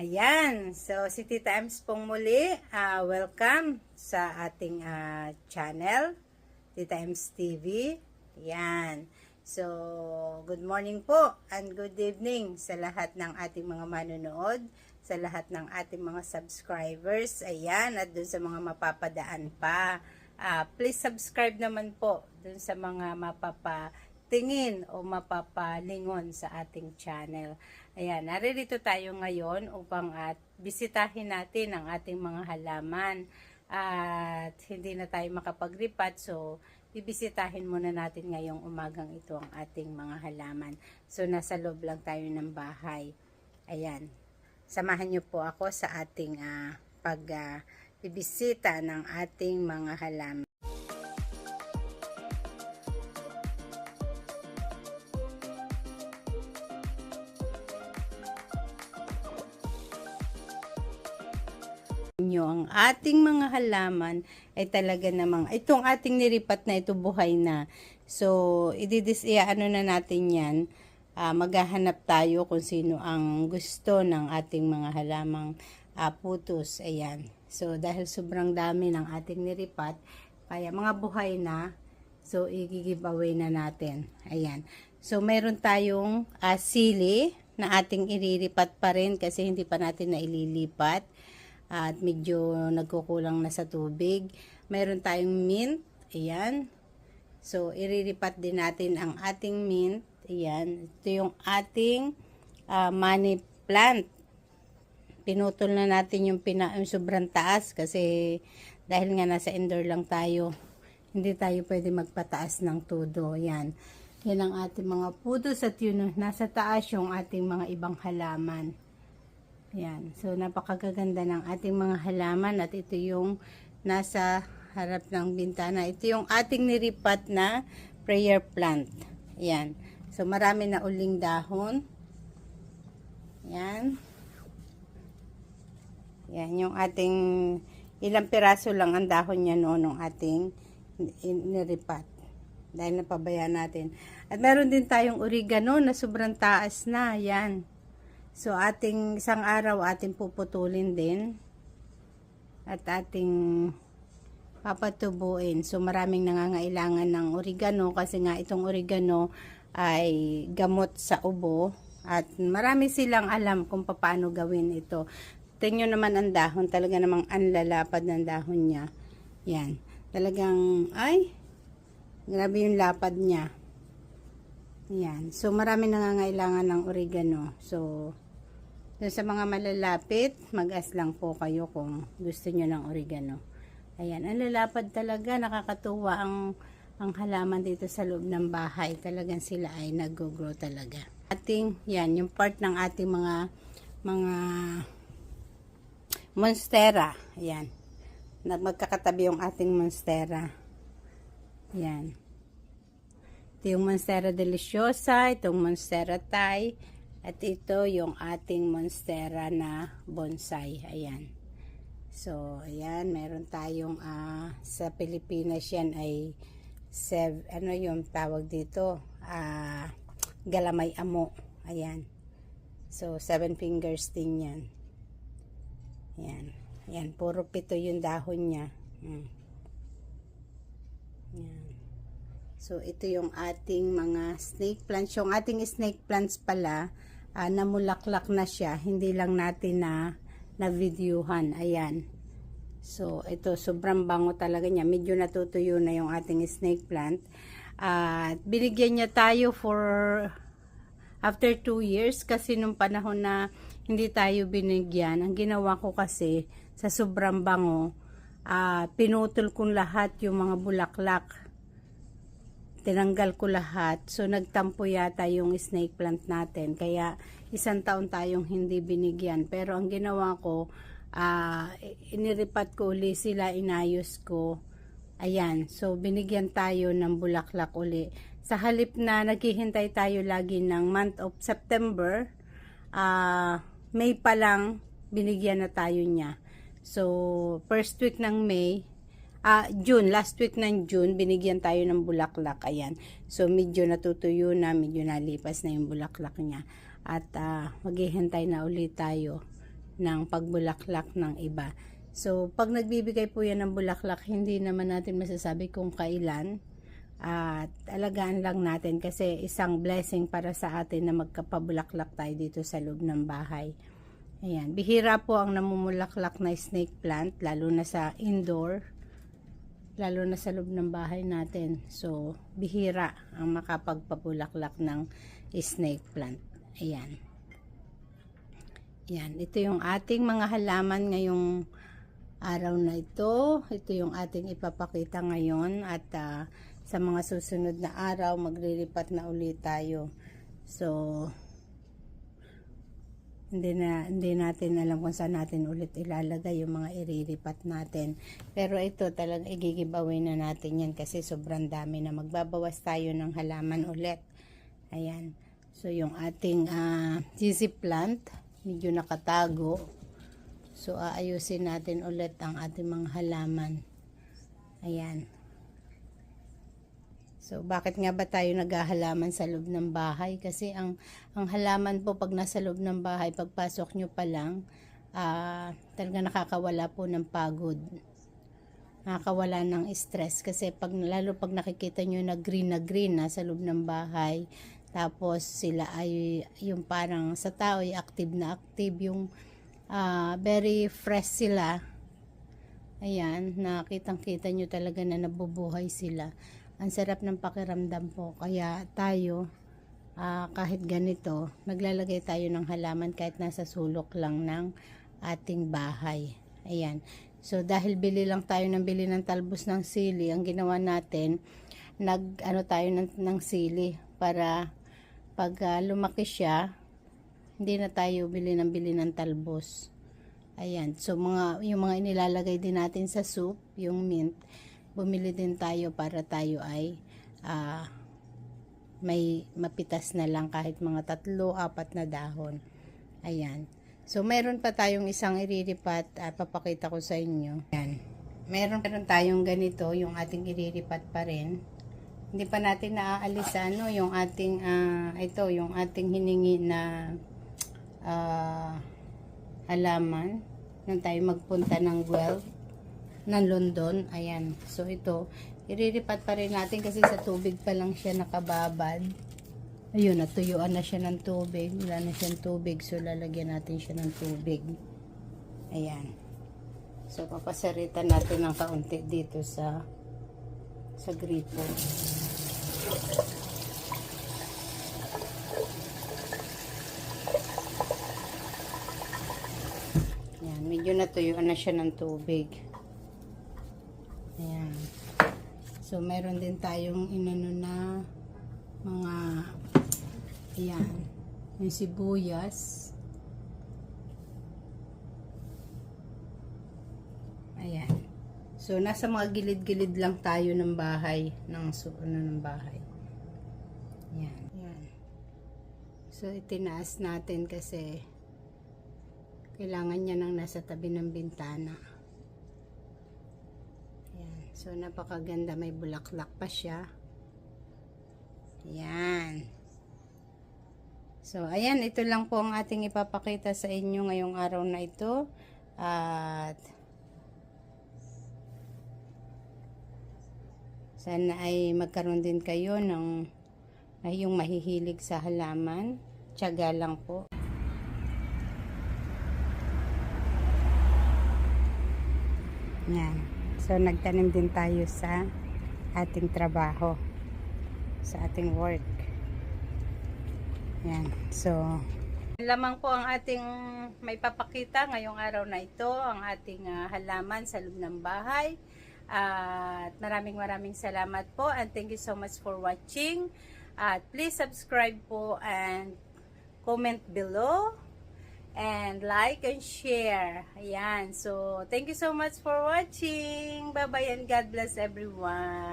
Ayan, so City Times pong muli, ah, welcome sa ating ah, channel, City Times TV. Ayan, so good morning po and good evening sa lahat ng ating mga manonood, sa lahat ng ating mga subscribers. Ayan, at dun sa mga mapapadaan pa. Ah, please subscribe naman po dun sa mga mapapatingin o mapapalingon sa ating channel. Ayan, naririto tayo ngayon upang at bisitahin natin ang ating mga halaman. At hindi na tayo makapag-repot, so bibisitahin muna natin ngayong umagang ito ang ating mga halaman. So nasa loob lang tayo ng bahay. Ayan, samahan niyo po ako sa ating ah, pag ah, bibisita ng ating mga halaman. Nyo ang ating mga halaman ay talaga namang itong ating niripat na ito buhay na. So ididis ano na natin yan. Ah, maghahanap tayo kung sino ang gusto ng ating mga halamang ah, putos. Ayan. So dahil sobrang dami ng ating niripat kaya mga buhay na so i-give away na natin. Ayan. So meron tayong ah, sili na ating iriripat pa rin kasi hindi pa natin na ililipat at medyo nagkukulang na sa tubig. Meron tayong mint, ayan. So, iriripat din natin ang ating mint, ayan. Ito yung ating ah, money plant. Pinutol na natin yung, pina, yung sobrang taas kasi dahil nga nasa indoor lang tayo, hindi tayo pwede magpataas ng tudo, ayan. Yan ang ating mga pudos at yun, nasa taas yung ating mga ibang halaman. Yan. So, napakagaganda ng ating mga halaman at ito yung nasa harap ng bintana. Ito yung ating niripat na prayer plant. Yan. So, marami na uling dahon. Yan. Yan yung ating ilang piraso lang ang dahon niya noon ng ating niripat. Dahil napabayaan natin. At meron din tayong oregano na sobrang taas na. Yan. So, ating isang araw ating puputulin din. At ating papatubuin. So, maraming nangangailangan ng oregano kasi nga itong oregano ay gamot sa ubo. At marami silang alam kung paano gawin ito. Tingnan naman ang dahon. Talaga namang anlalapad ng dahon niya. Yan. Talagang, ay, grabe yung lapad niya. Yan. So, marami nangangailangan ng oregano. So, dun sa mga malalapit, mag-as lang po kayo kung gusto nyo ng oregano. Ayan. Ang lalapad talaga. Nakakatuwa ang, ang halaman dito sa loob ng bahay. Talagang sila ay nag-grow talaga. Ating, yan, yung part ng ating mga, mga monstera. Ayan. Magkakatabi yung ating monstera. Yan. Ito yung Monstera Deliciosa, itong Monstera Thai, at ito yung ating Monstera na bonsai. Ayan. So, ayan, meron tayong ah, sa Pilipinas yan ay sev, ano yung tawag dito? Ah, galamay amo. Ayan. So, seven fingers din yan. Ayan. Ayan, puro pito yung dahon niya. Hmm. Ayan. So, ito yung ating mga snake plants. Yung ating snake plants pala, ah, namulaklak na siya. Hindi lang natin na na-videohan. Ayan. So, ito, sobrang bango talaga niya. Medyo natutuyo na yung ating snake plant. At binigyan niya tayo for after 2 years kasi nung panahon na hindi tayo binigyan, ang ginawa ko kasi sa sobrang bango, ah, pinutol kong lahat yung mga bulaklak tinanggal ko lahat. So, nagtampo yata yung snake plant natin. Kaya, isang taon tayong hindi binigyan. Pero, ang ginawa ko, ah iniripat ko uli sila, inayos ko. Ayan. So, binigyan tayo ng bulaklak uli. Sa halip na naghihintay tayo lagi ng month of September, ah May pa lang, binigyan na tayo niya. So, first week ng May, ah June, last week ng June, binigyan tayo ng bulaklak. Ayan. So, medyo natutuyo na, medyo nalipas na yung bulaklak niya. At ah, maghihintay na ulit tayo ng pagbulaklak ng iba. So, pag nagbibigay po yan ng bulaklak, hindi naman natin masasabi kung kailan. At alagaan lang natin kasi isang blessing para sa atin na magkapabulaklak tayo dito sa loob ng bahay. Ayan. Bihira po ang namumulaklak na snake plant, lalo na sa indoor, lalo na sa loob ng bahay natin. So, bihira ang makapagpabulaklak ng snake plant. Ayan. Yan, ito yung ating mga halaman ngayong araw na ito. Ito yung ating ipapakita ngayon at ah, sa mga susunod na araw maglilipat na ulit tayo. So, hindi na hindi natin alam kung saan natin ulit ilalagay yung mga iriripat natin. Pero ito talagang i-giveaway na natin yan kasi sobrang dami na magbabawas tayo ng halaman ulit. Ayan. So yung ating ah, sisig plant medyo nakatago. So aayusin natin ulit ang ating mga halaman. Ayan. So, bakit nga ba tayo naghahalaman sa loob ng bahay? Kasi ang, ang halaman po pag nasa loob ng bahay, pagpasok nyo pa lang, ah talaga nakakawala po ng pagod. Nakakawala ng stress. Kasi pag, lalo pag nakikita nyo na green na green na sa loob ng bahay, tapos sila ay yung parang sa tao ay active na active, yung ah, very fresh sila. Ayan, nakitang-kita nyo talaga na nabubuhay sila ang sarap ng pakiramdam po. Kaya tayo, ah, kahit ganito, naglalagay tayo ng halaman kahit nasa sulok lang ng ating bahay. Ayan. So, dahil bili lang tayo ng bili ng talbos ng sili, ang ginawa natin, nag, ano tayo ng, ng sili para pag ah, lumaki siya, hindi na tayo bili ng bili ng talbos. Ayan. So, mga, yung mga inilalagay din natin sa soup, yung mint, bumili din tayo para tayo ay ah, may mapitas na lang kahit mga tatlo, apat na dahon. Ayan. So, meron pa tayong isang iriripat at papakita ko sa inyo. Ayan. Meron, meron tayong ganito, yung ating iriripat pa rin. Hindi pa natin naaalis ano, yung ating, ah, ito, yung ating hiningi na ah, halaman. Nang tayo magpunta ng well ng London. Ayan. So, ito, iriripat pa rin natin kasi sa tubig pa lang siya nakababad. Ayun, natuyuan na siya ng tubig. Wala na siyang tubig. So, lalagyan natin siya ng tubig. Ayan. So, papasaritan natin ng kaunti dito sa sa gripo. Ayan, medyo natuyuan na siya ng tubig. Ayan. So, meron din tayong inano na mga ayan, yung sibuyas. Ayan. So, nasa mga gilid-gilid lang tayo ng bahay, ng su ano ng bahay. Ayan. Ayan. So, itinaas natin kasi kailangan niya nang nasa tabi ng bintana. So, napakaganda. May bulaklak pa siya. Ayan. So, ayan. Ito lang po ang ating ipapakita sa inyo ngayong araw na ito. At, sana ay magkaroon din kayo ng ay yung mahihilig sa halaman. Tiyaga lang po. Yan. So, nagtanim din tayo sa ating trabaho. Sa ating work. Yan. So, lamang po ang ating may papakita ngayong araw na ito. Ang ating ah, halaman sa loob ng bahay. At maraming maraming salamat po. And thank you so much for watching. At please subscribe po and comment below and like and share. Ayan. So, thank you so much for watching. Bye-bye and God bless everyone.